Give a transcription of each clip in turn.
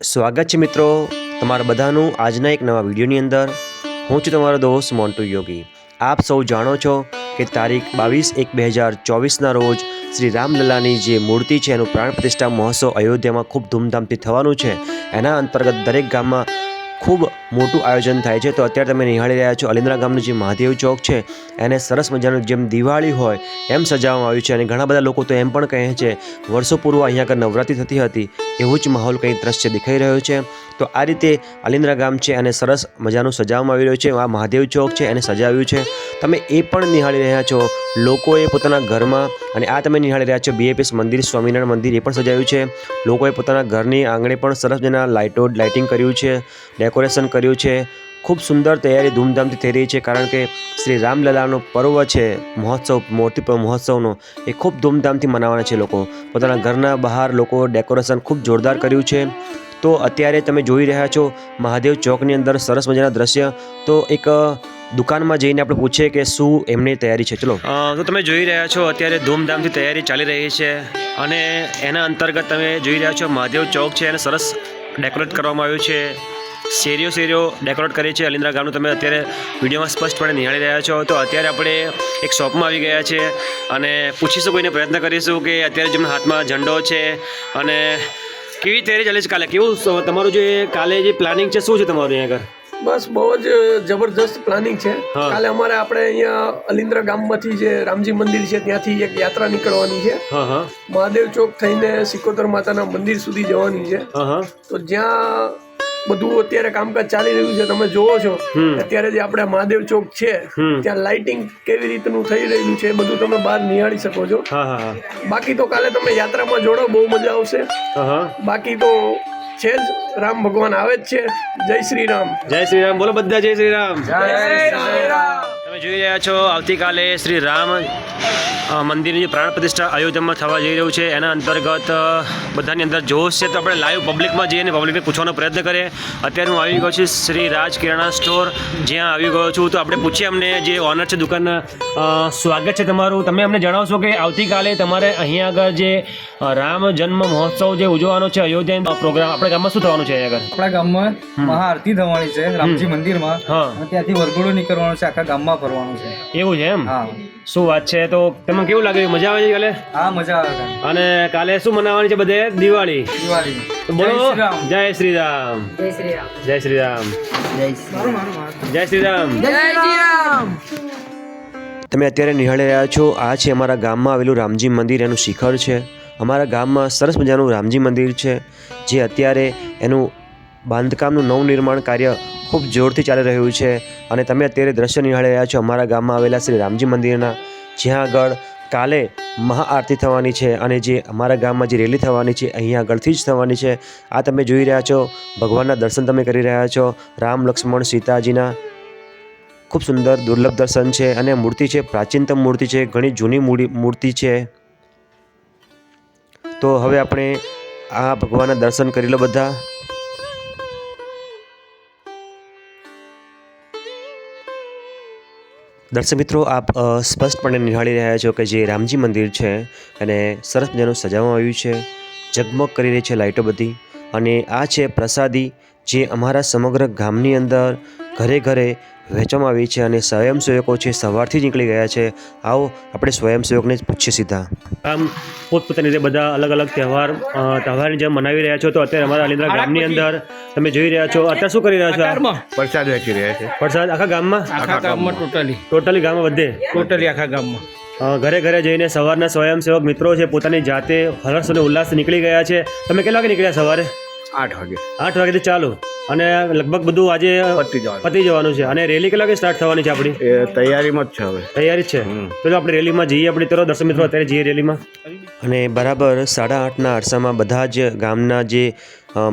સ્વાગત છે મિત્રો તમારા બધાનું આજના એક નવા વિડીયોની અંદર. હું છું તમારો દોસ્ત મોન્ટુ યોગી. આપ સૌ જાણો છો કે તારીખ બાવીસ એક બે હજાર ચોવીસના રોજ શ્રી રામલલ્લાની જે મૂર્તિ છે, એનું પ્રાણ પ્રતિષ્ઠા મહોત્સવ અયોધ્યામાં ખૂબ ધૂમધામથી થવાનું છે. એના અંતર્ગત દરેક ગામમાં ખૂબ મોટું આયોજન થાય છે. તો અત્યારે તમે નિહાળી રહ્યા છો. અલિન્દ્રા ગામનું જે મહાદેવ ચોક છે, એને સરસ મજાનું જેમ દિવાળી હોય એમ સજાવવામાં આવ્યું છે. અને ઘણા બધા લોકો તો એમ પણ કહે છે, વર્ષો પૂર્વ અહીંયા આગળ નવરાત્રિ થતી હતી, એવું જ માહોલ કંઈ દ્રશ્ય દેખાઈ રહ્યો છે. તો આ રીતે અલિન્દ્રા ગામ છે અને સરસ મજાનું સજાવવામાં આવી રહ્યું છે. આ મહાદેવ ચોક છે, એને સજાવ્યું છે. તમે એ પણ નિહાળી રહ્યા છો. લોકોએ પોતાના ઘરમાં અને આ તમે નિહાળી રહ્યા છો, બીએપીએસ મંદિર, સ્વામિનારાયણ મંદિર એ પણ સજાવ્યું છે. લોકોએ પોતાના ઘરની આંગણે પણ સરસ મજાના લાઇટો લાઇટિંગ કર્યું છે. ડેકોરેશન કર્યું છે. ખૂબ સુંદર તૈયારી ધૂમધામથી થઈ રહી છે કારણ કે શ્રી રામલલાનો પર્વ છે, મહોત્સવ, મોટી મહોત્સવનો. એ ખૂબ ધૂમધામથી મનાવવાના છે લોકો. પોતાના ઘરના બહાર લોકો ડેકોરેશન ખૂબ જોરદાર કર્યું છે. તો અત્યારે તમે જોઈ રહ્યા છો મહાદેવ ચોકની અંદર સરસ મજાના દ્રશ્ય. તો એક દુકાનમાં જઈને આપણે પૂછીએ કે શું એમની તૈયારી છે? ચલો. તો તમે જોઈ રહ્યા છો અત્યારે ધૂમધામથી તૈયારી ચાલી રહી છે અને એના અંતર્ગત તમે જોઈ રહ્યા છો મહાદેવ ચોક છે એને સરસ ડેકોરેટ કરવામાં આવ્યું છે. શેરીઓ શેરીઓ ડેકોરેટ કરી છે. અલિન્દ્રા ગામનું તમે અત્યારે વિડીયોમાં સ્પષ્ટપણે નિહાળી રહ્યા છો. તો અત્યારે આપણે એક શોપમાં આવી ગયા છે અને પૂછીશું કોઈને પ્રયત્ન કરીશું કે અત્યારે જેમના હાથમાં ઝંડો છે અને કેવી તૈયારી ચાલે છે કાલે? કેવું તમારું જે કાલે જે પ્લાનિંગ છે શું છે તમારું અહીંયા આગળ? બસ બહુ જ જબરદસ્ત પ્લાનિંગ છે. કાલે અમારે આપણે અહીંયા અલિન્દ્રા ગામમાંથી જે રામજી મંદિર છે ત્યાંથી એક યાત્રા નીકળવાની છે. હા હા. મહાદેવ ચોક થઈને સિકોતર માતાના મંદિર સુધી જવાની છે. હા હા. તો જ્યાં બધું અત્યારે કામકાજ ચાલી રહ્યું છે. તમે જોવો છો અત્યારે જે આપણે મહાદેવ ચોક છે ત્યાં લાઇટિંગ કેવી રીતનું થઈ રહ્યું છે એ બધું તમે બહાર નિહાળી શકો છો. હા હા હા. બાકી તો કાલે તમે યાત્રામાં જોડો બહુ મજા આવશે. હા હા. બાકી તો છે જ રામ ભગવાન આવે જ છે. જય શ્રી રામ. જય શ્રી રામ. બોલો બધા જય શ્રી રામ. તમે જોઈ રહ્યા છો આવતીકાલે શ્રી રામ મંદિરની જે પ્રાણ પ્રતિષ્ઠા અયોધ્યામાં થવા જઈ રહ્યું છે. એના અંતર્ગત બધાની અંદર જોશ છે. તો આપણે લાઈવ પબ્લિકમાં જઈને પબ્લિકને પૂછવાનો પ્રયત્ન કરીએ. અત્યારે હું આવી ગયો છું શ્રી રાજ કિરાણા સ્ટોર જ્યાં આવી ગયો છું. તો આપણે પૂછીએ અમને જે ઓનર છે દુકાનના સ્વાગત છે તમારું. તમે અમને જણાવશો કે આવતીકાલે તમારે અહીંયા આગળ જે રામ જન્મ મહોત્સવ જે ઉજવવાનો છે અયોધ્યા પ્રોગ્રામ આપણા ગામમાં શું થવાનું છે આગળ? આપણા ગામમાં મહાઆરતી થવાની છે રામજી મંદિરમાં. ત્યાંથી વરઘોડો નીકળવાનો છે આખા ગામમાં ફરવાનું છે. એવું છે એમ? હા. શું વાત છે? તો તમને કેવું લાગે? મજા આવે છે કાલે? હા મજા આવે છે અને કાલે શું મનાવવાની છે બધે? દિવાળી. દિવાળી. તો બોલો. જય શ્રી રામ. જય શ્રી રામ. જય શ્રી રામ. જય શ્રી રામ. તમે અત્યારે નિહાળી રહ્યા છો. આ છે અમારા ગામમાં આવેલું રામજી મંદિર. એનું શિખર છે. અમારા ગામમાં સરસ મજાનું રામજી મંદિર છે જે અત્યારે એનું બાંધકામનું નવનિર્માણ કાર્ય ખૂબ જોરથી ચાલી રહ્યું છે અને તમે અત્યારે દ્રશ્ય નિહાળી રહ્યા છો. અમારા ગામમાં આવેલા શ્રી રામજી મંદિરના, જ્યાં આગળ કાલે મહાઆરતી થવાની છે અને જે અમારા ગામમાં જે રેલી થવાની છે, અહીંયા આગળથી જ થવાની છે. આ તમે જોઈ રહ્યા છો, ભગવાનના દર્શન તમે કરી રહ્યા છો. રામ, લક્ષ્મણ, સીતાજીના ખૂબ સુંદર દુર્લભ દર્શન છે અને મૂર્તિ છે, પ્રાચીનતમ મૂર્તિ છે, ઘણી જૂની મૂર્તિ છે. તો હવે આપણે આ ભગવાનના દર્શન કરી લો બધા. દર્શક મિત્રો, આપ સ્પષ્ટપણે નિહાળી રહ્યા છો કે જે રામજી મંદિર છે અને સરસ મજાનું સજાવવામાં આવ્યું છે, ઝગમગ કરી રહી છે લાઇટો બધી અને આ છે પ્રસાદી જે અમારા સમગ્ર ગામની અંદર ઘરે ઘરે વહેંચવામાં આવી છે અને સ્વયંસેવકો છે સવારથી જ નીકળી ગયા છે. આવો આપણે સ્વયંસેવકને જ પૂછીએ સીધા. આમ પોતપોતાની રીતે બધા અલગ અલગ તહેવાર તહેવારની જેમ મનાવી રહ્યા છો તો અત્યારે અમારા અલિન્દ્રા ગામની અંદર તમે જોઈ રહ્યા છો. અત્યારે શું કરી રહ્યા છો? પ્રસાદ વહેંચી રહ્યા છે. વરસાદ આખા ગામમાં? આખા ગામમાં. ટોટલી ટોટલી ગામમાં વધે ટોટલી આખા ગામમાં. ઘરે ઘરે જઈને સવારના સ્વયંસેવક મિત્રો છે પોતાની જાતે હર્ષ અને ઉલ્લાસ નીકળી ગયા છે. તમે કેટલા વાગે નીકળ્યા સવારે? આઠ વાગે. આઠ વાગ્યાથી ચાલુ. અને લગભગ બધું આજે પતી જવાનું. પતી જવાનું છે. અને રેલી કેટલા સ્ટાર્ટ થવાની છે આપણી? તૈયારીમાં જ છે હવે. તૈયારી જ છે. હમ. તો આપણે રેલીમાં જઈએ આપણે તરફ દર્શક મિત્રો અત્યારે જઈએ રેલીમાં. અને બરાબર સાડા આઠના અરસામાં બધા જ ગામના જે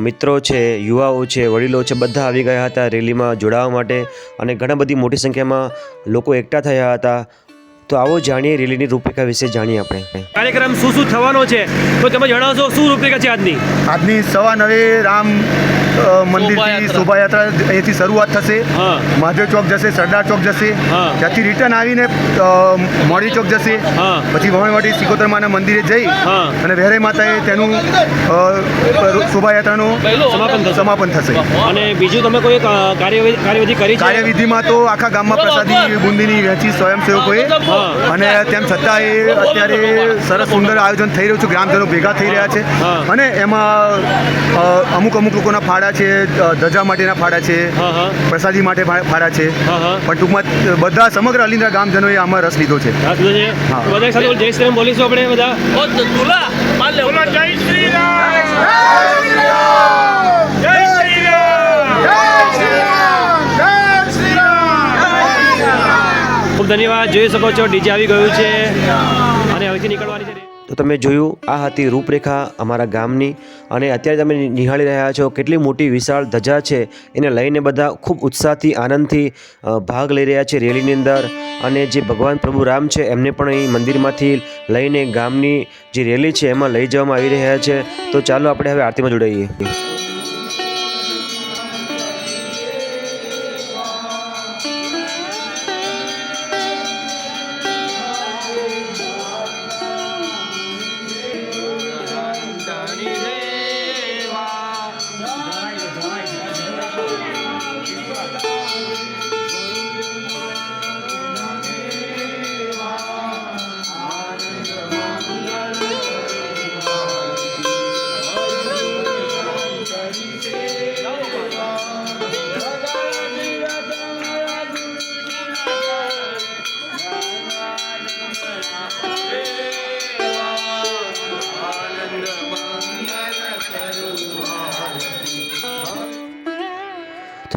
મિત્રો છે યુવાઓ છે વડીલો છે બધા આવી ગયા હતા રેલીમાં જોડાવા માટે. અને ઘણા બધી મોટી સંખ્યામાં લોકો એકઠા થયા હતા. તો આવો જાણીએ રેલીની રૂપરેખા વિશે જાણીએ આપણે. કાર્યક્રમ શું શું થવાનો છે? તો તમે જણાવશો શું રૂપરેખા છે આજની? આજની સવા નવે રામ મંદિરથી શોભાયાત્રા. અહીંથી શરૂઆત થશે. માધવ મહાદેવ ચોક જશે સરદાર ચોક જશે. ત્યાંથી રિટર્ન આવીને મોડી ચોક જશે. પછી વણવાટી સિકોતર માના મંદિરે જઈ અને વેરાઈ માતાએ તેનું શોભાયાત્રાનું સમાપન થશે. અને બીજું તમે કોઈ કાર્યવિધિ કરી કાર્યવિધિમાં તો આખા ગામમાં પ્રસાદી બુંદીની વહેંચી સ્વયંસેવકોએ. અને તેમ છતાં એ અત્યારે સરસ સુંદર આયોજન થઈ રહ્યું છે. ગ્રામજનો ભેગા થઈ રહ્યા છે. અને એમાં અમુક અમુક લોકોના ફાળા છે ધજા માટેના ફાળા છે હા હા. પ્રસાદી માટે ફાળા છે. હા હા. પણ ટૂંકમાં બધા સમગ્ર અલિન્દ્રા ગામજનોએ આમાં રસ લીધો છે. જય શ્રી રામ બધા. ખૂબ ધન્યવાદ. જોઈ શકો છો ડીજે આવી ગયું છે. અને હવેથી નીકળવાની છે. તો તમે જોયું, આ હતી રૂપરેખા અમારા ગામની અને અત્યારે તમે નિહાળી રહ્યા છો કેટલી મોટી વિશાળ ધજા છે. એને લઈને બધા ખૂબ ઉત્સાહથી, આનંદથી ભાગ લઈ રહ્યા છે રેલીની અંદર. અને જે ભગવાન પ્રભુ રામ છે, એમને પણ અહીં મંદિરમાંથી લઈને ગામની જે રેલી છે, એમાં લઈ જવામાં આવી રહ્યા છે. તો ચાલો આપણે હવે આરતીમાં જોડાઈએ.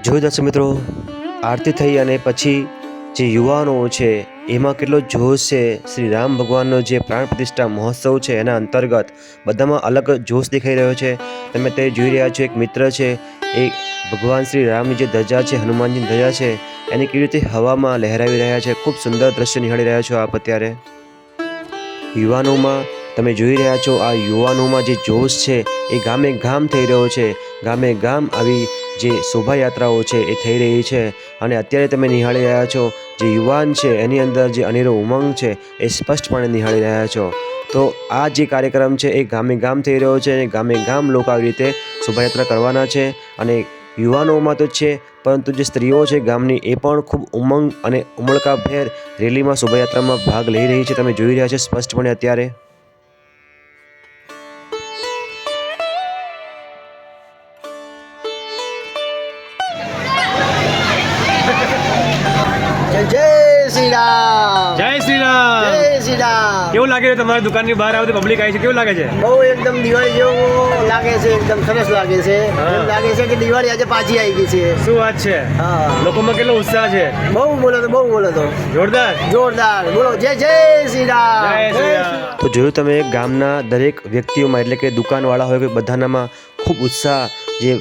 જોયું દર્શક મિત્રો, આરતી થઈ અને પછી જે યુવાનો છે, એમાં કેટલો જોશ છે, શ્રી રામ ભગવાનનો જે પ્રાણ પ્રતિષ્ઠા મહોત્સવ છે, એના અંતર્ગત બધામાં અલગ જોશ દેખાઈ રહ્યો છે. તમે તે જોઈ રહ્યા છો, એક મિત્ર છે, એ ભગવાન શ્રી રામની જે ધજા છે, હનુમાનજીની ધજા છે, એને કેવી રીતે હવામાં લહેરાવી રહ્યા છે, ખૂબ સુંદર દ્રશ્ય નિહાળી રહ્યા છો આપ અત્યારે. યુવાનોમાં, તમે જોઈ રહ્યા છો, આ યુવાનોમાં જે જોશ છે, એ ગામે ગામ થઈ રહ્યો છે. ગામે ગામ આવી જે શોભાયાત્રાઓ છે એ થઈ રહી છે અને અત્યારે તમે નિહાળી રહ્યા છો, જે યુવાન છે, એની અંદર જે અનેરો ઉમંગ છે, એ સ્પષ્ટપણે નિહાળી રહ્યા છો. તો આ જે કાર્યક્રમ છે એ ગામે ગામ થઈ રહ્યો છે અને ગામે ગામ લોકો આવી રીતે શોભાયાત્રા કરવાના છે અને યુવાનોમાં તો છે, પરંતુ જે સ્ત્રીઓ છે ગામની એ પણ ખૂબ ઉમંગ અને ઉમળકાભેર રેલીમાં શોભાયાત્રામાં ભાગ લઈ રહી છે. તમે જોઈ રહ્યા છો સ્પષ્ટપણે અત્યારે. લાગે તમારી દુકાનની બહાર આવતી પબ્લિક આવી છે? કેવું લાગે છે? બહુ એકદમ દિવાળી જેવું લાગે છે એકદમ સરસ લાગે છે. લાગે છે કે દિવાળી આજે પાછી આવી ગઈ છે. શું વાત છે? હા. લોકોમાં કેટલો ઉત્સાહ છે? બહુ બોલો તો બહુ બોલો તો. જોરદાર? જોરદાર. બોલો જય જય શ્રી રામ. તો જોયું તમે ગામના દરેક વ્યક્તિઓમાં એટલે કે દુકાનવાળા હોય કે બધાનામાં ખૂબ ઉત્સાહ જે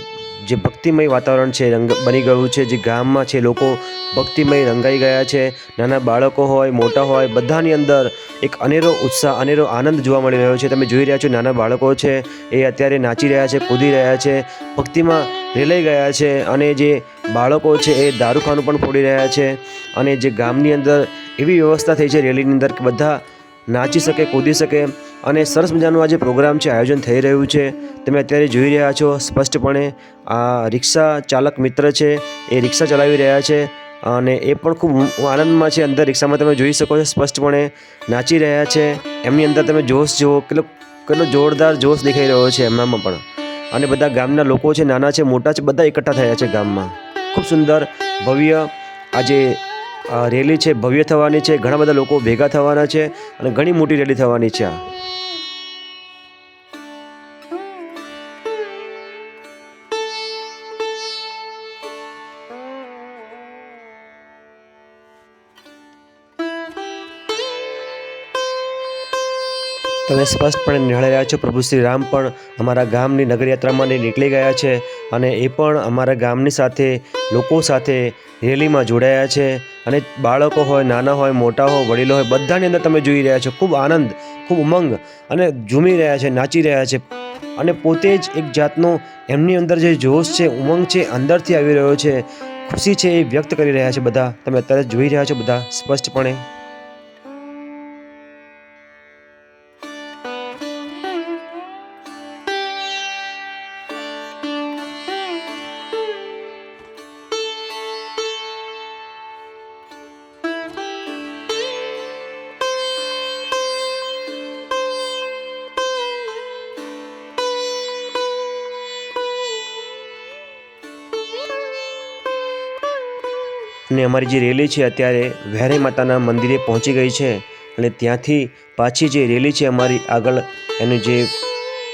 જે ભક્તિમય વાતાવરણ છે, રંગ બની ગયું છે, જે ગામમાં છે, લોકો ભક્તિમય રંગાઈ ગયા છે. નાના બાળકો હોય, મોટા હોય, બધાની અંદર એક અનેરો ઉત્સાહ, અનેરો આનંદ જોવા મળી રહ્યો છે. તમે જોઈ રહ્યા છો, નાના બાળકો છે, એ અત્યારે નાચી રહ્યા છે, કૂદી રહ્યા છે, ભક્તિમાં રેલાઈ ગયા છે અને જે બાળકો છે, એ દારૂખાનું પણ ફોડી રહ્યા છે અને જે ગામની અંદર એવી વ્યવસ્થા થઈ છે, રેલીની અંદર કે બધા નાચી શકે, કૂદી શકે અને સરસ મજાનું આ જે પ્રોગ્રામ છે, આયોજન થઈ રહ્યું છે. તમે અત્યારે જોઈ રહ્યા છો, સ્પષ્ટપણે આ રિક્ષા ચાલક મિત્ર છે, એ રિક્ષા ચલાવી રહ્યા છે અને એ પણ ખૂબ આનંદમાં છે. અંદર રિક્ષામાં તમે જોઈ શકો છો, સ્પષ્ટપણે નાચી રહ્યા છે. એમની અંદર તમે જોશ જુઓ, કેટલો કેટલો જોરદાર જોશ દેખાઈ રહ્યો છે એમનામાં પણ. અને બધા ગામના લોકો છે, નાના છે, મોટા છે, બધા એકઠા થયા છે ગામમાં. ખૂબ સુંદર, ભવ્ય આજે રેલી છે, ભવ્ય થવાની છે, ઘણા બધા લોકો ભેગા થવાના છે અને ઘણી મોટી રેલી થવાની છે તમે સ્પષ્ટપણે નિહાળી રહ્યા છો, પ્રભુ શ્રી રામ પણ અમારા ગામની નગરયાત્રામાં નીકળી ગયા છે. અને એ પણ અમારા ગામની સાથે, લોકો સાથે રેલીમાં જોડાયા છે. અને બાળકો હોય, નાના હોય, મોટા હોય, વડીલો હોય, બધાની અંદર તમે જોઈ રહ્યા છો. ખૂબ આનંદ, ખૂબ ઉમંગ અને ઝૂમી રહ્યા છે, નાચી રહ્યા છે. અને પોતે જ એક જાતનો એમની અંદર જે જોશ છે, ઉમંગ છે, અંદરથી આવી રહ્યો છે. ખુશી છે એ વ્યક્ત કરી રહ્યા છે બધા. તમે અત્યારે જોઈ રહ્યા છો બધા, સ્પષ્ટપણે. અને અમારી જે રેલી છે અત્યારે વ્યારાઈ માતાના મંદિરે પહોંચી ગઈ છે. અને ત્યાંથી પાછી જે રેલી છે અમારી આગળ, એની જે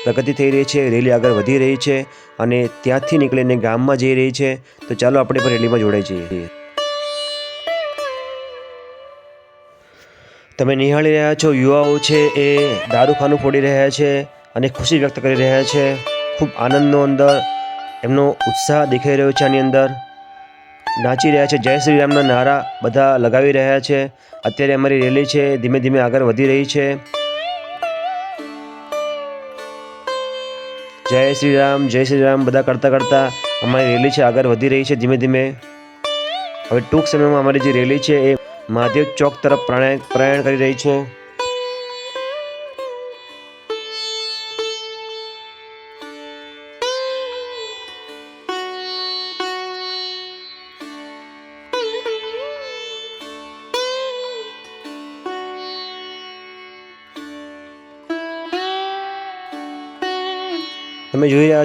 પ્રગતિ થઈ રહી છે, રેલી આગળ વધી રહી છે અને ત્યાંથી નીકળીને ગામમાં જઈ રહી છે. તો ચાલો આપણે પણ રેલીમાં જોડાઈ જઈએ. તમે નિહાળી રહ્યા છો, યુવાઓ છે એ દારૂખાનું ફોડી રહ્યા છે અને ખુશી વ્યક્ત કરી રહ્યા છે. ખૂબ આનંદનો અંદર, એમનો ઉત્સાહ દેખાઈ રહ્યો છે આની અંદર. નાચી રહ્યા છે. જય શ્રી રામના નારા બધા લગાવી રહ્યા છે. અત્યારે અમારી રેલી છે. ધીમે ધીમે આગળ વધી રહી છે. જય શ્રી રામ, જય શ્રી રામ. બધા કરતા કરતા અમારી રેલી છે, આગળ વધી રહી છે ધીમે ધીમે. હવે ટૂંક સમયમાં અમારી જે રેલી છે એ મહાદેવ ચોક તરફ પ્રયાણ પ્રયાણ કરી રહી છે.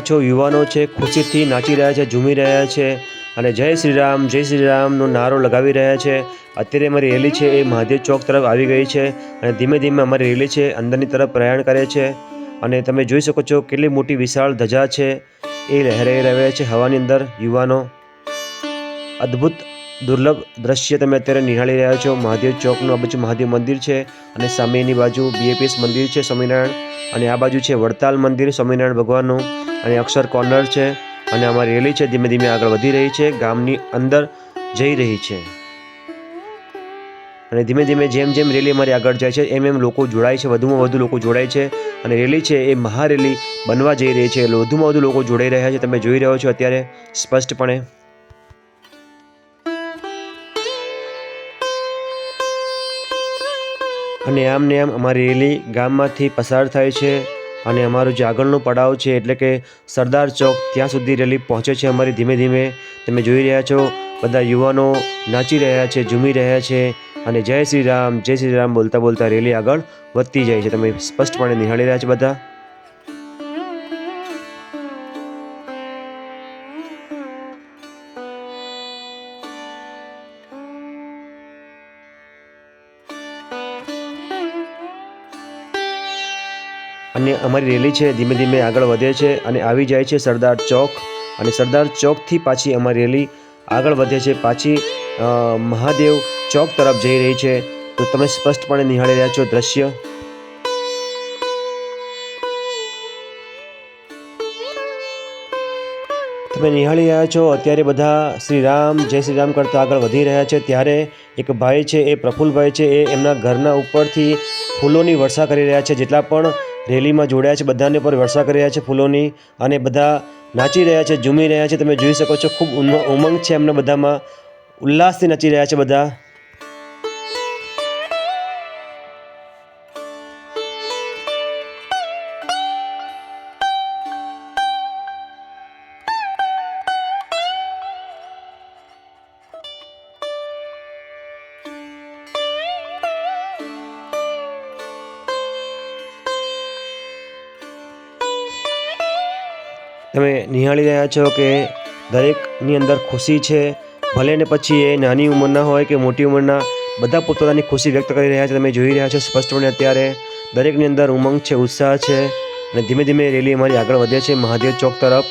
છો યુવાનો છે, ખુશીથી નાચી રહ્યા છે, ઝૂમી રહ્યા છે અને જય શ્રી રામ જય શ્રી રામનો નારો લગાવી રહ્યા છે. અત્યારે અમારી રેલી છે એ મહાદેવ ચોક તરફ આવી ગઈ છે અને ધીમે ધીમે અમારી રેલી છે, અંદરની તરફ પ્રયાણ કરે છે અને તમે જોઈ શકો છો કેટલી મોટી વિશાળ ધજા છે. એ લહેરાઈ રહ્યા છે હવાની અંદર યુવાનો. અદ્ભુત દુર્લભ દ્રશ્ય તમે અત્યારે નિહાળી રહ્યા છો. મહાદેવ ચોકનું આ બાજુ મહાદેવ મંદિર છે અને સામેની બાજુ બીએપીએસ મંદિર છે સ્વામિનારાયણ અને આ બાજુ છે વડતાલ મંદિર સ્વામિનારાયણ ભગવાનનું અને અક્ષર કોર્નર છે અને અમારી રેલી છે ધીમે ધીમે આગળ વધી રહી છે. ગામની અંદર જઈ રહી છે. અને ધીમે ધીમે જેમ જેમ રેલી અમારી આગળ જાય છે, એમ એમ લોકો જોડાય છે, વધુમાં વધુ લોકો જોડાય છે અને રેલી છે એ મહારેલી બનવા જઈ રહી છે. વધુમાં વધુ લોકો જોડાઈ રહ્યા છે. તમે જોઈ રહ્યો છો અત્યારે સ્પષ્ટપણે અને આમ ને આમ અમારી રેલી ગામમાંથી પસાર થાય છે અને અમારું જે આગળનો પડાવ છે એટલે કે સરદાર ચોક, ત્યાં સુધી રેલી પહોંચે છે અમારી ધીમે ધીમે. તમે જોઈ રહ્યા છો, બધા યુવાનો નાચી રહ્યા છે, ઝૂમી રહ્યા છે અને જય શ્રી રામ, જય શ્રી રામ બોલતા બોલતા રેલી આગળ વધતી જાય છે. તમે સ્પષ્ટપણે નિહાળી રહ્યા છો બધા? અને અમારી રેલી છે. ધીમે ધીમે આગળ વધે છે અને આવી જાય છે સરદાર ચોક અને સરદાર ચોકથી પાછી અમારી રેલી આગળ વધે છે. પાછી મહાદેવ ચોક તરફ જઈ રહી છે. તો તમે સ્પષ્ટપણે નિહાળી રહ્યા છો દ્રશ્ય? તમે નિહાળી રહ્યા છો. અત્યારે બધા શ્રી રામ જય શ્રી રામ કરતા આગળ વધી રહ્યા છે. ત્યારે એક ભાઈ છે, એ પ્રફુલ્લભાઈ છે, એ એમના ઘરના ઉપરથી ફૂલોની વર્ષા કરી રહ્યા છે. જેટલા પણ રેલીમાં જોડાયા છે, બધાને પર વર્ષા કરી રહ્યા છે ફૂલોની અને બધા નાચી રહ્યા છે, ઝૂમી રહ્યા છે. તમે જોઈ શકો છો, ખૂબ ઉમંગ છે એમને બધામાં. ઉલ્લાસથી નાચી રહ્યા છે બધા. તમે નિહાળી રહ્યા છો કે દરેકની અંદર ખુશી છે, ભલે ને પછી એ નાની ઉંમરના હોય કે મોટી ઉંમરના બધા પોતપોતાની ખુશી વ્યક્ત કરી રહ્યા છે, તમે જોઈ રહ્યા છો સ્પષ્ટપણે અત્યારે દરેકની અંદર ઉમંગ છે, ઉત્સાહ છે અને ધીમે ધીમે રેલી અમારી આગળ વધે છે, મહાદેવ ચોક તરફ.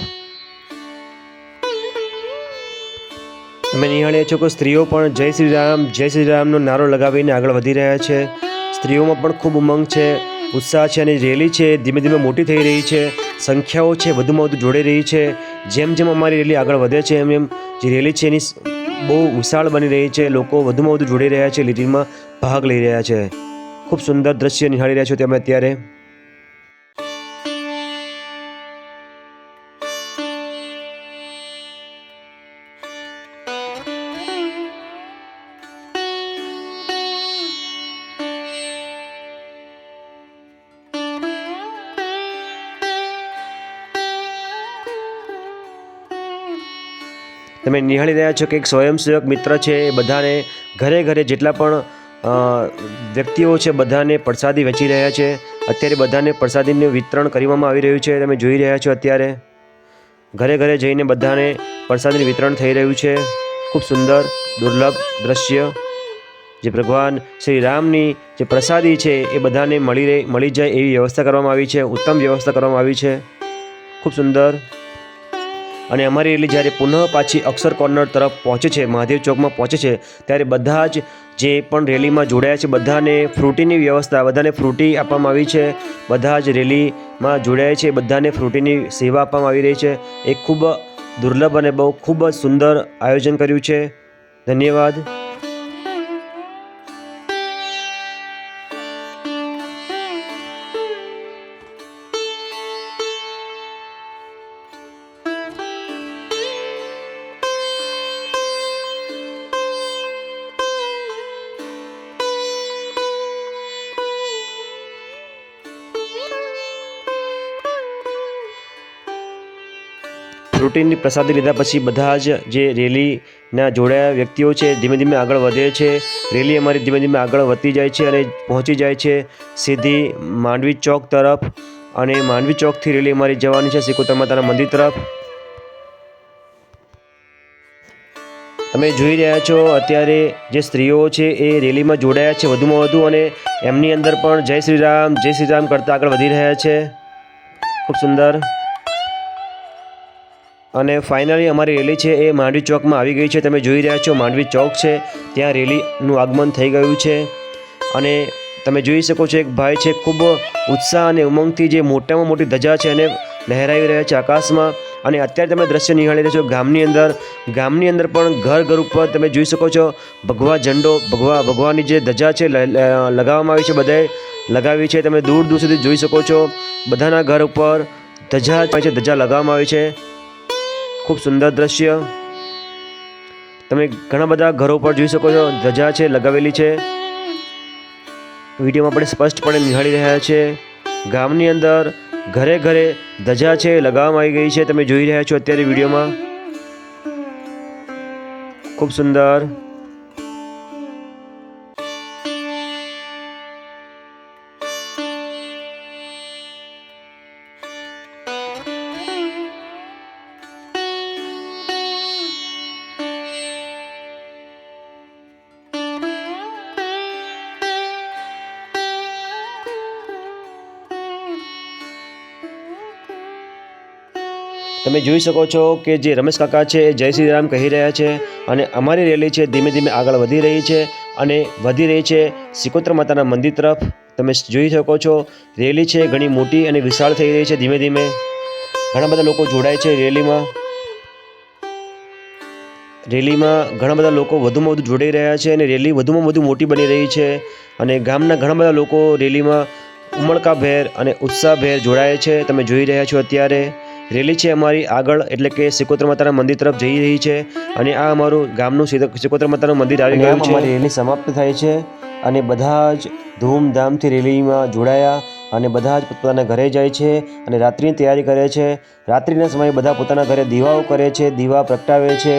તમે નિહાળીએ છો કે સ્ત્રીઓ પણ જય શ્રી રામ, જય શ્રી રામનો નારો લગાવીને આગળ વધી રહ્યા છે. સ્ત્રીઓમાં પણ ખૂબ ઉમંગ છે ઉત્સાહ છે અને રેલી છે, ધીમે ધીમે મોટી થઈ રહી છે, સંખ્યાઓ છે વધુમાં વધુ જોડાઈ રહી છે. જેમ જેમ અમારી રેલી આગળ વધે છે, એમ એમ જે રેલી છે એની બહુ વિશાળ બની રહી છે. લોકો વધુમાં વધુ જોડાઈ રહ્યા છે લીટીમાં ભાગ લઈ રહ્યા છે. ખૂબ સુંદર દ્રશ્ય નિહાળી રહ્યા છો તમે અત્યારે. નિહાળી રહ્યા છો કે એક સ્વયંસેવક મિત્ર છે એ બધાને ઘરે ઘરે જેટલા પણ વ્યક્તિઓ છે બધાને પ્રસાદી વેચી રહ્યા છે. અત્યારે બધાને પ્રસાદીનું વિતરણ કરવામાં આવી રહ્યું છે. તમે જોઈ રહ્યા છો અત્યારે. ઘરે ઘરે જઈને બધાને પ્રસાદીનું વિતરણ થઈ રહ્યું છે. ખૂબ સુંદર, દુર્લભ દ્રશ્ય. જે ભગવાન શ્રી રામની જે પ્રસાદી છે એ બધાને મળી રહે, મળી જાય એવી વ્યવસ્થા કરવામાં આવી છે. ઉત્તમ વ્યવસ્થા કરવામાં આવી છે. ખૂબ સુંદર અને અમારી રેલી જ્યારે પુનઃ પાછી અક્ષર કોર્નર તરફ પહોંચે છે, મહાદેવ ચોકમાં પહોંચે છે, ત્યારે બધા જ જે પણ રેલીમાં જોડાયા છે, બધાને ફ્રૂટીની વ્યવસ્થા, બધાને ફ્રૂટી આપવામાં આવી છે, બધા જ રેલીમાં જોડાયા છે, બધાને ફ્રૂટીની સેવા આપવામાં આવી રહી છે. એ ખૂબ દુર્લભ અને બહુ ખૂબ જ સુંદર આયોજન કર્યું છે. ધન્યવાદ. રૂટીનની પ્રસાદી લીધા પછી બધા જ જે રેલીના જોડાયા વ્યક્તિઓ છે, ધીમે ધીમે આગળ વધે છે. રેલી અમારી ધીમે ધીમે આગળ વધતી જાય છે અને પહોંચી જાય છે. સીધી માંડવી ચોક તરફ અને માંડવી ચોકથી રેલી અમારી જવાની છે શ્રીકોતર માતાના મંદિર તરફ. તમે જોઈ રહ્યા છો, અત્યારે જે સ્ત્રીઓ છે એ રેલીમાં જોડાયા છે વધુમાં વધુ અને એમની અંદર પણ જય શ્રી રામ, જય શ્રી રામ કરતાં આગળ વધી રહ્યા છે. ખૂબ સુંદર. અને ફાઇનલી અમારી રેલી છે એ માંડવી ચોકમાં આવી ગઈ છે. તમે જોઈ રહ્યા છો, માંડવી ચોક છે. ત્યાં રેલીનું આગમન થઈ ગયું છે. અને તમે જોઈ શકો છો, એક ભાઈ છે, ખૂબ ઉત્સાહ અને ઉમંગથી જે મોટામાં મોટી ધજા છે એને લહેરાવી રહ્યા છે આકાશમાં. અને અત્યારે તમે દ્રશ્ય નિહાળી રહ્યા છો ગામની અંદર. ગામની અંદર પણ ઘર ઘર ઉપર તમે જોઈ શકો છો, ભગવા ઝંડો, ભગવા, ભગવાનની જે ધજા છે લગાવવામાં આવી છે બધાએ. લગાવી છે, તમે દૂર દૂર સુધી જોઈ શકો છો. બધાના ઘર ઉપર ધજા છે ધજા લગાવવામાં આવી છે. ખૂબ સુંદર દ્રશ્ય. તમે ઘણા બધા ઘરો પર જોઈ શકો છો. ધજા છે, લગાવેલી છે. વિડીયોમાં આપણે સ્પષ્ટપણે નિહાળી રહ્યા છે. ગામની અંદર ઘરે ઘરે ધજા છે, લગાવવામાં આવી ગઈ છે. તમે જોઈ રહ્યા છો અત્યારે વિડીયોમાં. ખૂબ સુંદર. તમે જોઈ શકો છો કે જે રમેશ કાકા છે, જય શ્રી રામ કહી રહ્યા છે અને અમારી રેલી છે ધીમે ધીમે આગળ વધી રહી છે અને વધી રહી છે સિકોત્ર માતાના મંદિર તરફ. તમે જોઈ શકો છો, રેલી છે ઘણી મોટી અને વિશાળ થઈ રહી છે ધીમે ધીમે. ઘણા બધા લોકો જોડાય છે રેલીમાં. રેલીમાં ઘણા બધા લોકો વધુમાં વધુ જોડાઈ રહ્યા છે અને રેલી વધુમાં વધુ મોટી બની રહી છે અને ગામના ઘણા બધા લોકો રેલીમાં ઉમળકાભેર અને ઉત્સાહભેર જોડાય છે. તમે જોઈ રહ્યા છો અત્યારે. રેલી છે અમારી આગળ એટલે કે સિકોત્ર માતાના મંદિર તરફ જઈ રહી છે અને આ અમારું ગામનું સિકોત્ર માતાનું મંદિર આવી ગયું છે. રેલી સમાપ્ત થાય છે અને બધા જ ધૂમધામથી રેલીમાં જોડાયા અને બધા જ પોતાના ઘરે જાય છે અને રાત્રિની તૈયારી કરે છે. રાત્રિના સમયે બધા પોતાના ઘરે દીવાઓ કરે છે દીવા પ્રગટાવે છે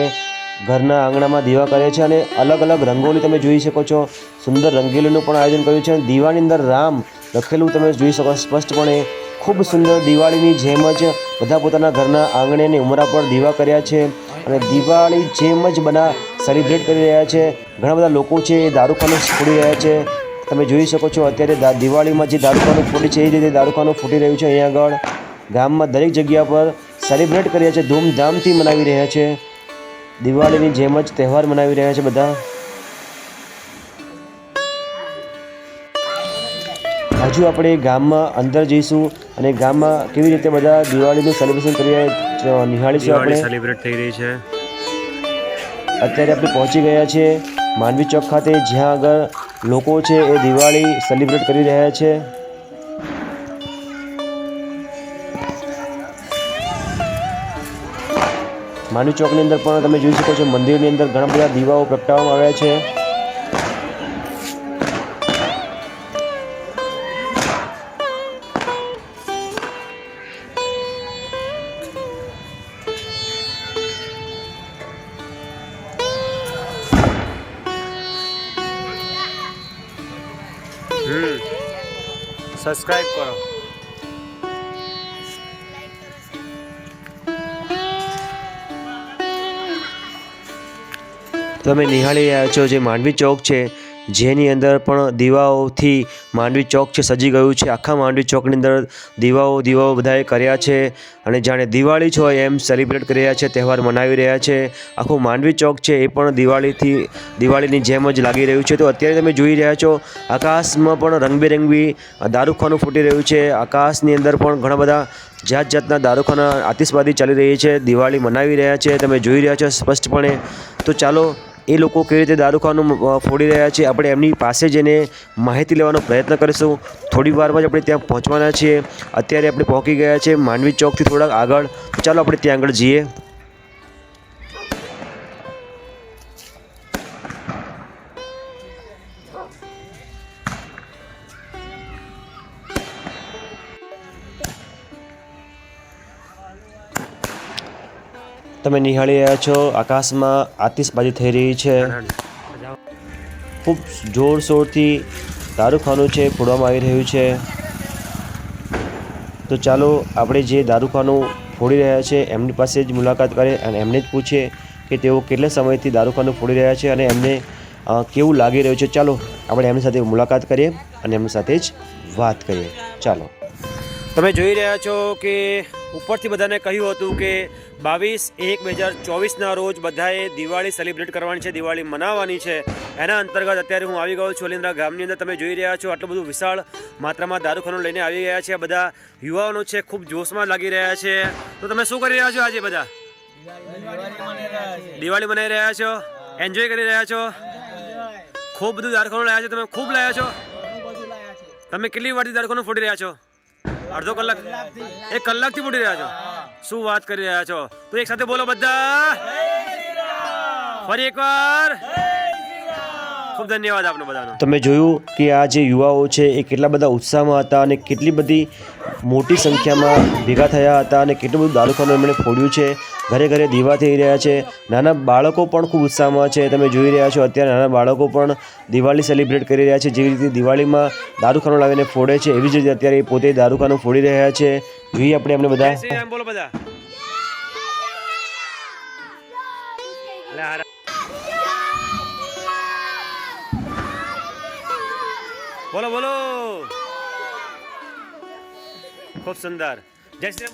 ઘરના આંગણામાં દીવા કરે છે અને અલગ અલગ રંગોની તમે જોઈ શકો છો. સુંદર રંગીલીનું પણ આયોજન કર્યું છે અને દીવાની અંદર રામ લખેલું તમે જોઈ શકો સ્પષ્ટપણે. ખૂબ સુંદર દિવાળીની જેમ જ બધા પોતાના ઘરના આંગણે અને ઉમરા પર દીવા કર્યા છે અને દિવાળી જેમ જ બધા સેલિબ્રેટ કરી રહ્યા છે. ઘણા બધા લોકો છે એ દારૂખાનું ફોડી રહ્યા છે. તમે જોઈ શકો છો અત્યારે દિવાળીમાં જે દારૂખાનું ફૂટે છે એ રીતે દારૂખાનું ફૂટી રહ્યું છે અહીંયા આગળ. ગામમાં દરેક જગ્યા પર સેલિબ્રેટ કરી રહ્યા છે, ધૂમધામથી મનાવી રહ્યા છે. દિવાળીની જેમ જ તહેવાર મનાવી રહ્યા છે બધા. હજુ આપણે ગામમાં અંદર જઈશું અને ગામમાં કેવી રીતે બધા દિવાળીનું સેલિબ્રેશન કરી રહ્યા છે, નિહાળીશું આપણે? સેલિબ્રેટ થઈ રહી છે. અત્યારે આપણે પહોંચી ગયા છે માનવી ચોક ખાતે જ્યાં આગળ લોકો છે એ દિવાળી સેલિબ્રેટ કરી રહ્યા છે. માનવી ચોકની અંદર પણ તમે જોઈ શકો છો મંદિરની અંદર ઘણા બધા દીવાઓ પ્રગટાવવામાં આવ્યા છે. તમે નિહાળી રહ્યા છો જે માંડવી ચોક છે, જેની અંદર પણ દીવાઓથી માંડવી ચોક છે, સજી ગયું છે. આખા માંડવી ચોકની અંદર દીવાઓ દીવાઓ બધાએ કર્યા છે અને જાણે દિવાળી હોય એમ સેલિબ્રેટ કરી રહ્યા છે, તહેવાર મનાવી રહ્યા છે. આખું માંડવી ચોક છે એ પણ દિવાળીથી, દિવાળીની જેમ જ લાગી રહ્યું છે. તો અત્યારે તમે જોઈ રહ્યા છો, આકાશમાં પણ રંગબેરંગી દારૂખાનું ફૂટી રહ્યું છે. આકાશની અંદર પણ ઘણા બધા જાત જાતના દારૂખાના આતિશબાજી ચાલી રહી છે. દિવાળી મનાવી રહ્યા છે. તમે જોઈ રહ્યા છો સ્પષ્ટપણે. તો ચાલો એ લોકો કેવી રીતે દારૂખાનું ફોડી રહ્યા છે, આપણે એમની પાસે જઈને માહિતી લેવાનો પ્રયત્ન કરીશું. થોડી વારમાં જ આપણે ત્યાં પહોંચવાના છીએ. અત્યારે આપણે પહોંચી ગયા છે માંડવી ચોકથી થોડાક આગળ. ચાલો આપણે ત્યાં આગળ જઈએ. તમે નિહાળી રહ્યા છો. આકાશમાં આતિશબાજી થઈ રહી છે. ખૂબ જોરશોરથી દારૂખાનું છે, ફોડવામાં આવી રહ્યું છે. તો ચાલો આપણે જે દારૂખાનું ફોડી રહ્યા છે, એમની પાસે જ મુલાકાત કરીએ અને એમને જ પૂછીએ કે તેઓ કેટલા સમયથી દારૂખાનું ફોડી રહ્યા છે અને એમને કેવું લાગી રહ્યું છે. ચાલો આપણે એમની સાથે મુલાકાત કરીએ અને એમની સાથે જ વાત કરીએ. ચાલો. તમે જોઈ રહ્યા છો કે ઉપરથી બધાને કહ્યું હતું કે બાવીસ એક બે હજાર ચોવીસના રોજ બધાએ દિવાળી સેલિબ્રેટ કરવાની છે, દિવાળી મનાવવાની છે. એના અંતર્ગત અત્યારે હું આવી ગયો છું અલિન્દ્રા ગામની અંદર. તમે જોઈ રહ્યા છો આટલું બધું વિશાળ માત્રામાં દારૂખાનું લઈને આવી ગયા છે. બધા યુવાનો છે, ખૂબ જોશમાં લાગી રહ્યા છે. તો તમે શું કરી રહ્યા છો આજે બધા? દિવાળી મનાવી રહ્યા છો? એન્જોય કરી રહ્યા છો? ખૂબ બધું દારૂખાનું લાયા છો તમે? ખૂબ લાયા છો? તમે કેટલી વારથી દારૂખાનું ફોડી રહ્યા છો? અડધો કલાક. એક કલાકથી ફૂટી રહ્યા છો? શું વાત કરી રહ્યા છો? તો એક સાથે બોલો બધા. ફરી એકવાર. ખૂબ ધન્યવાદ આપનો બધાનો. તમે જોયું કે આ જે યુવાઓ છે, એ કેટલા બધા ઉત્સાહમાં હતા અને કેટલી બધી મોટી સંખ્યામાં ભેગા થયા હતા અને કેટલું બધું દારૂખાનું એમણે ફોડ્યું છે. ઘરે ઘરે દીવા થઈ રહ્યા છે. નાના બાળકો પણ ખૂબ ઉત્સાહમાં છે. તમે જોઈ રહ્યા છો અત્યારે નાના બાળકો પણ દિવાળી સેલિબ્રેટ કરી રહ્યા છે. જેવી રીતે દિવાળીમાં દારૂખાનું લાવીને ફોડે છે, એવી જ રીતે અત્યારે પોતે દારૂખાનું ફોડી રહ્યા છે. જોઈએ આપણે એમને બધા. બોલો બધા. બોલો. ખૂબ સુંદર.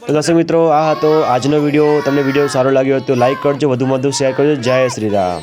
તો દર્શક મિત્રો, આ હતો આજનો વીડિયો. તમને વીડિયો સારો લાગ્યો તો લાઈક કરજો, વધુમાં વધુ શેર કરજો. જય શ્રી રામ.